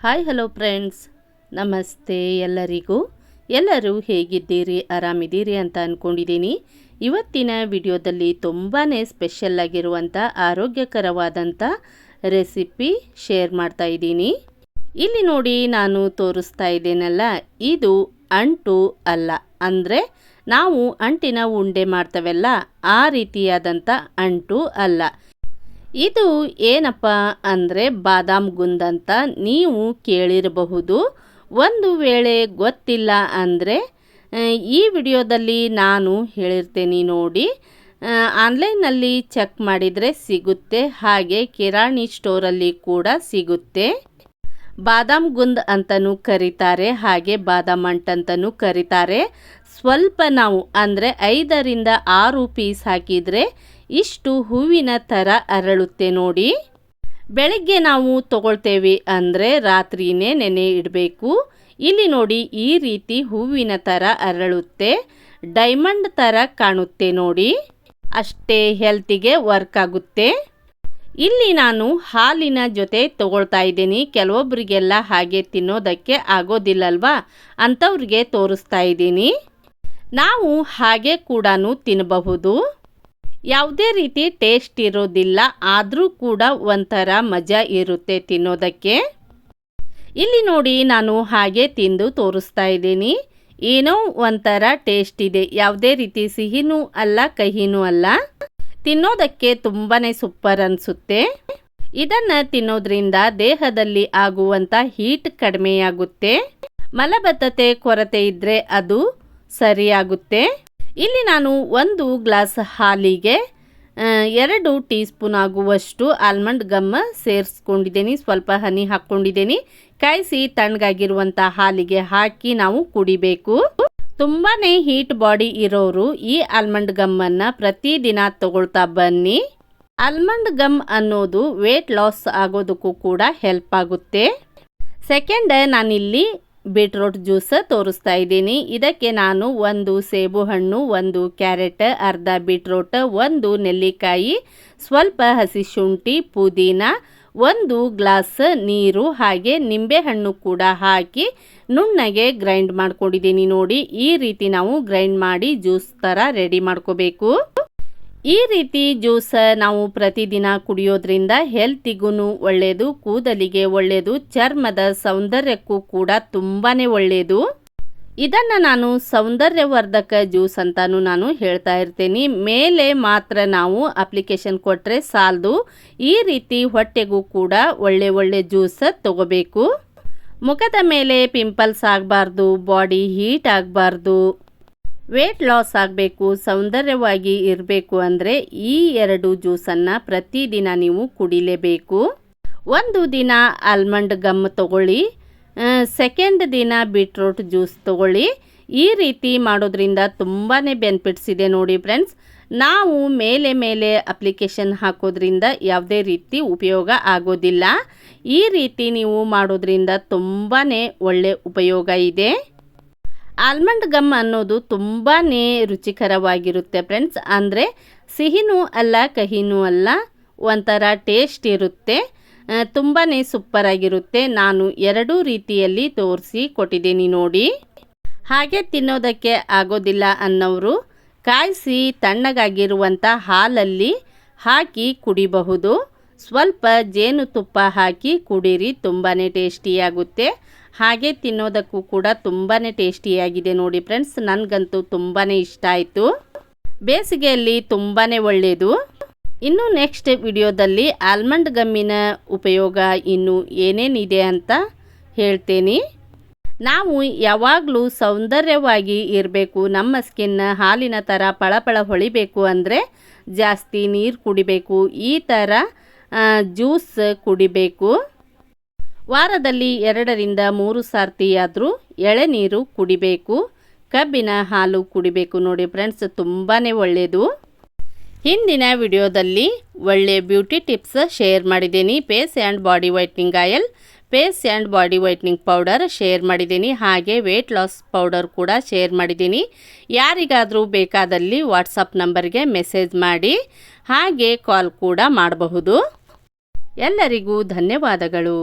Hi, hello friends. ನಮಸ್ತೆ ಎಲ್ಲರಿಗೂ. ಎಲ್ಲರೂ ಹೇಗಿದ್ದೀರಿ? ಆರಾಮಿದ್ದೀರಿ ಅಂತ ಅಂದ್ಕೊಂಡಿದ್ದೀನಿ ಇವತ್ತಿನ ವಿಡಿಯೋದಲ್ಲಿ ತುಂಬಾ ಸ್ಪೆಷಲ್ ಆಗಿರುವಂಥ ಆರೋಗ್ಯಕರವಾದಂಥ ರೆಸಿಪಿ ಶೇರ್ ಮಾಡ್ತಾ ಇದ್ದೀನಿ. ಇಲ್ಲಿ ನೋಡಿ ನಾನು ತೋರಿಸ್ತಾ ಇದ್ದೇನಲ್ಲ, ಇದು ಅಂಟು ಅಲ್ಲ. ಅಂದರೆ ನಾವು ಅಂಟಿನ ಉಂಡೆ ಮಾಡ್ತೇವಲ್ಲ, ಆ ರೀತಿಯಾದಂಥ ಅಂಟು ಅಲ್ಲ. ಇದು ಏನಪ್ಪ ಅಂದರೆ ಬಾದಾಮ್ ಗುಂದ್ ಅಂತ ನೀವು ಕೇಳಿರಬಹುದು. ಒಂದು ವೇಳೆ ಗೊತ್ತಿಲ್ಲ ಅಂದರೆ ಈ ವಿಡಿಯೋದಲ್ಲಿ ನಾನು ಹೇಳಿರ್ತೇನೆ ನೋಡಿ. ಆನ್ಲೈನಲ್ಲಿ ಚೆಕ್ ಮಾಡಿದರೆ ಸಿಗುತ್ತೆ, ಹಾಗೆ ಕಿರಾಣಿ ಸ್ಟೋರಲ್ಲಿ ಕೂಡ ಸಿಗುತ್ತೆ. ಬಾದಾಮ್ ಗುಂದ್ ಅಂತಲೂ ಕರೀತಾರೆ, ಹಾಗೆ ಬಾದಾಮ್ ಅಂಟ್ ಅಂತಲೂ ಕರೀತಾರೆ. ಸ್ವಲ್ಪ ನಾವು ಅಂದರೆ ಐದರಿಂದ ಆರು ಪೀಸ್ ಹಾಕಿದರೆ ಇಷ್ಟು ಹೂವಿನ ಥರ ಅರಳುತ್ತೆ ನೋಡಿ. ಬೆಳಗ್ಗೆ ನಾವು ತಗೊಳ್ತೇವೆ ಅಂದರೆ ರಾತ್ರಿನೇ ನೆನೆ ಇಡಬೇಕು. ಇಲ್ಲಿ ನೋಡಿ ಈ ರೀತಿ ಹೂವಿನ ಥರ ಅರಳುತ್ತೆ. ಡೈಮಂಡ್ ಥರ ಕಾಣುತ್ತೆ ನೋಡಿ. ಅಷ್ಟೇ ಹೆಲ್ತಿಗೆ ವರ್ಕ್ ಆಗುತ್ತೆ. ಇಲ್ಲಿ ನಾನು ಹಾಲಿನ ಜೊತೆ ತಗೊಳ್ತಾ ಇದ್ದೀನಿ. ಕೆಲವೊಬ್ಬರಿಗೆಲ್ಲ ಹಾಗೆ ತಿನ್ನೋದಕ್ಕೆ ಆಗೋದಿಲ್ಲಲ್ವಾ ಅಂಥವ್ರಿಗೆ ತೋರಿಸ್ತಾ ಇದ್ದೀನಿ. ನಾವು ಹಾಗೆ ಕೂಡ ತಿನ್ನಬಹುದು ಯಾವುದೇ ರೀತಿ ಟೇಸ್ಟ್ ಇರೋದಿಲ್ಲ, ಆದರೂ ಕೂಡ ಒಂಥರ ಮಜಾ ಇರುತ್ತೆ ತಿನ್ನೋದಕ್ಕೆ. ಇಲ್ಲಿ ನೋಡಿ ನಾನು ಹಾಗೆ ತಿಂದು ತೋರಿಸ್ತಾ ಇದ್ದೀನಿ. ಏನೋ ಒಂಥರ ಟೇಸ್ಟ್ ಇದೆ. ಯಾವುದೇ ರೀತಿ ಸಿಹಿನೂ ಅಲ್ಲ, ಕಹಿನೂ ಅಲ್ಲ. ತಿನ್ನೋದಕ್ಕೆ ತುಂಬಾ ಸೂಪರ್ ಅನಿಸುತ್ತೆ. ಇದನ್ನು ತಿನ್ನೋದ್ರಿಂದ ದೇಹದಲ್ಲಿ ಆಗುವಂಥ ಹೀಟ್ ಕಡಿಮೆಯಾಗುತ್ತೆ. ಮಲಬದ್ಧತೆ, ಕೊರತೆ ಇದ್ದರೆ ಅದು ಸರಿಯಾಗುತ್ತೆ. ಇಲ್ಲಿ ನಾನು ಒಂದು ಗ್ಲಾಸ್ ಹಾಲಿಗೆ ಎರಡು ಟೀ ಸ್ಪೂನ್ ಆಗುವಷ್ಟು ಆಲ್ಮಂಡ್ ಗಮ್ಮ ಸೇರಿಸ್ಕೊಂಡಿದ್ದೀನಿ. ಸ್ವಲ್ಪ ಹನಿ ಹಾಕ್ಕೊಂಡಿದ್ದೀನಿ. ಕಾಯಿಸಿ ತಣ್ಣಗಾಗಿರುವಂಥ ಹಾಲಿಗೆ ಹಾಕಿ ನಾವು ಕುಡಿಬೇಕು. ತುಂಬಾ ಹೀಟ್ ಬಾಡಿ ಇರೋರು ಈ ಆಲ್ಮಂಡ್ ಗಮ್ಮನ್ನು ಪ್ರತಿದಿನ ತಗೊಳ್ತಾ ಬನ್ನಿ. ಆಲ್ಮಂಡ್ ಗಮ್ ಅನ್ನೋದು ವೇಟ್ ಲಾಸ್ ಆಗೋದಕ್ಕೂ ಕೂಡ ಹೆಲ್ಪ್ ಆಗುತ್ತೆ. ಸೆಕೆಂಡ್ ನಾನಿಲ್ಲಿ ಬೀಟ್ರೋಟ್ ಜ್ಯೂಸ್ ತೋರಿಸ್ತಾ ಇದ್ದೀನಿ. ಇದಕ್ಕೆ ನಾನು ಒಂದು ಸೇಬು ಹಣ್ಣು, ಒಂದು ಕ್ಯಾರೆಟ್, ಅರ್ಧ ಬೀಟ್ರೋಟ್, ಒಂದು ನೆಲ್ಲಿಕಾಯಿ, ಸ್ವಲ್ಪ ಹಸಿ ಶುಂಠಿ, ಪುದೀನ, ಒಂದು ಗ್ಲಾಸ್ ನೀರು, ಹಾಗೆ ನಿಂಬೆಹಣ್ಣು ಕೂಡ ಹಾಕಿ ನುಣ್ಣಗೆ ಗ್ರೈಂಡ್ ಮಾಡ್ಕೊಂಡಿದ್ದೀನಿ ನೋಡಿ. ಈ ರೀತಿ ನಾವು ಗ್ರೈಂಡ್ ಮಾಡಿ ಜ್ಯೂಸ್ ಥರ ರೆಡಿ ಮಾಡ್ಕೋಬೇಕು. ಈ ರೀತಿ ಜ್ಯೂಸ ನಾವು ಪ್ರತಿದಿನ ಕುಡಿಯೋದ್ರಿಂದ ಹೆಲ್ತಿಗೂ ಒಳ್ಳೆಯದು ಕೂದಲಿಗೆ ಒಳ್ಳೆಯದು ಚರ್ಮದ ಸೌಂದರ್ಯಕ್ಕೂ ಕೂಡ ತುಂಬಾ ಒಳ್ಳೆಯದು ಇದನ್ನು ನಾನು ಸೌಂದರ್ಯವರ್ಧಕ ಜ್ಯೂಸ್ ಅಂತಲೂ ನಾನು ಹೇಳ್ತಾ ಇರ್ತೀನಿ. ಮೇಲೆ ಮಾತ್ರ ನಾವು ಅಪ್ಲಿಕೇಶನ್ ಕೊಟ್ಟರೆ ಸಾಲದು. ಈ ರೀತಿ ಹೊಟ್ಟೆಗೂ ಕೂಡ ಒಳ್ಳೆ ಒಳ್ಳೆ ಜ್ಯೂಸ್ ತಗೋಬೇಕು. ಮುಖದ ಮೇಲೆ ಪಿಂಪಲ್ಸ್ ಆಗಬಾರ್ದು, ಬಾಡಿ ಹೀಟ್ ಆಗಬಾರ್ದು. ವೇಟ್ ಲಾಸ್ ಆಗಬೇಕು, ಸೌಂದರ್ಯವಾಗಿ ಇರಬೇಕು ಅಂದರೆ ಈ ಎರಡು ಜ್ಯೂಸನ್ನು ಪ್ರತಿದಿನ ನೀವು ಕುಡಿಲೇಬೇಕು. ಒಂದು ದಿನ ಆಲ್ಮಂಡ್ ಗಮ್ ತಗೊಳ್ಳಿ ಸೆಕೆಂಡ್ ದಿನ ಬೀಟ್ರೂಟ್ ಜ್ಯೂಸ್ ತಗೊಳ್ಳಿ. ಈ ರೀತಿ ಮಾಡೋದ್ರಿಂದ ತುಂಬಾ ಬೆನಿಫಿಟ್ಸ್ ಇದೆ ನೋಡಿ ಫ್ರೆಂಡ್ಸ್ ನಾವು ಮೇಲೆ ಮೇಲೆ ಅಪ್ಲಿಕೇಶನ್ ಹಾಕೋದ್ರಿಂದ ಯಾವುದೇ ರೀತಿ ಉಪಯೋಗ ಆಗೋದಿಲ್ಲ. ಈ ರೀತಿ ನೀವು ಮಾಡೋದ್ರಿಂದ ತುಂಬಾ ಒಳ್ಳೆ ಉಪಯೋಗ ಇದೆ. ಆಲ್ಮಂಡ್ ಗಮ್ ಅನ್ನೋದು ತುಂಬಾ ರುಚಿಕರವಾಗಿರುತ್ತೆ ಫ್ರೆಂಡ್ಸ್. ಅಂದರೆ ಸಿಹಿನೂ ಅಲ್ಲ, ಕಹಿನೂ ಅಲ್ಲ, ಒಂಥರ ಟೇಸ್ಟ್ ಇರುತ್ತೆ. ತುಂಬಾ ಸೂಪರಾಗಿರುತ್ತೆ. ನಾನು ಎರಡೂ ರೀತಿಯಲ್ಲಿ ತೋರಿಸಿ ಕೊಟ್ಟಿದ್ದೀನಿ ನೋಡಿ. ಹಾಗೆ ತಿನ್ನೋದಕ್ಕೆ ಆಗೋದಿಲ್ಲ ಅನ್ನೋರು ಕಾಯಿಸಿ ತಣ್ಣಗಾಗಿರುವಂಥ ಹಾಲಲ್ಲಿ ಹಾಕಿ ಕುಡಿಬಹುದು. ಸ್ವಲ್ಪ ಜೇನುತುಪ್ಪ ಹಾಕಿ ಕುಡೀರಿ ತುಂಬಾ ಟೇಸ್ಟಿಯಾಗುತ್ತೆ. ಹಾಗೆ ತಿನ್ನೋದಕ್ಕೂ ಕೂಡ ತುಂಬಾ ಟೇಸ್ಟಿಯಾಗಿದೆ ನೋಡಿ ಫ್ರೆಂಡ್ಸ್. ನನಗಂತೂ ತುಂಬಾ ಇಷ್ಟ ಆಯಿತು. ಬೇಸಿಗೆಯಲ್ಲಿ ತುಂಬಾ ಒಳ್ಳೆಯದು ಇನ್ನು ನೆಕ್ಸ್ಟ್ ವಿಡಿಯೋದಲ್ಲಿ ಆಲ್ಮಂಡ್ ಗಮ್ಮಿನ ಉಪಯೋಗ ಇನ್ನು ಏನೇನಿದೆ ಅಂತ ಹೇಳ್ತೇನೆ. ನಾವು ಯಾವಾಗಲೂ ಸೌಂದರ್ಯವಾಗಿ ಇರಬೇಕು, ನಮ್ಮ ಸ್ಕಿನ್ನ ಹಾಲಿನ ಥರ ಪಳಪಳ ಹೊಳಿಬೇಕು ಅಂದರೆ ಜಾಸ್ತಿ ನೀರು ಕುಡಿಬೇಕು, ಈ ಥರ ಜ್ಯೂಸ್ ಕುಡಿಬೇಕು. ವಾರದಲ್ಲಿ ಎರಡರಿಂದ ಮೂರು ಸಾರ್ತಿಯಾದರೂ ಎಳೆನೀರು ಕುಡಿಬೇಕು, ಕಬ್ಬಿನ ಹಾಲು ಕುಡಿಬೇಕು ನೋಡಿ ಫ್ರೆಂಡ್ಸ್ ತುಂಬಾ ಒಳ್ಳೆಯದು ಹಿಂದಿನ ವಿಡಿಯೋದಲ್ಲಿ ಒಳ್ಳೆ ಬ್ಯೂಟಿ ಟಿಪ್ಸ್ ಶೇರ್ ಮಾಡಿದ್ದೀನಿ. Face and body whitening oil face and body whitening powder share ಮಾಡಿದ್ದೀನಿ. ಹಾಗೆ ವೆಯ್ಟ್ ಲಾಸ್ ಪೌಡರ್ ಕೂಡ ಶೇರ್ ಮಾಡಿದ್ದೀನಿ. ಯಾರಿಗಾದರೂ ಬೇಕಾದಲ್ಲಿ ವಾಟ್ಸಪ್ ನಂಬರ್ಗೆ ಮೆಸೇಜ್ ಮಾಡಿ, ಹಾಗೆ ಕಾಲ್ ಕೂಡ ಮಾಡಬಹುದು. ಎಲ್ಲರಿಗೂ ಧನ್ಯವಾದಗಳು.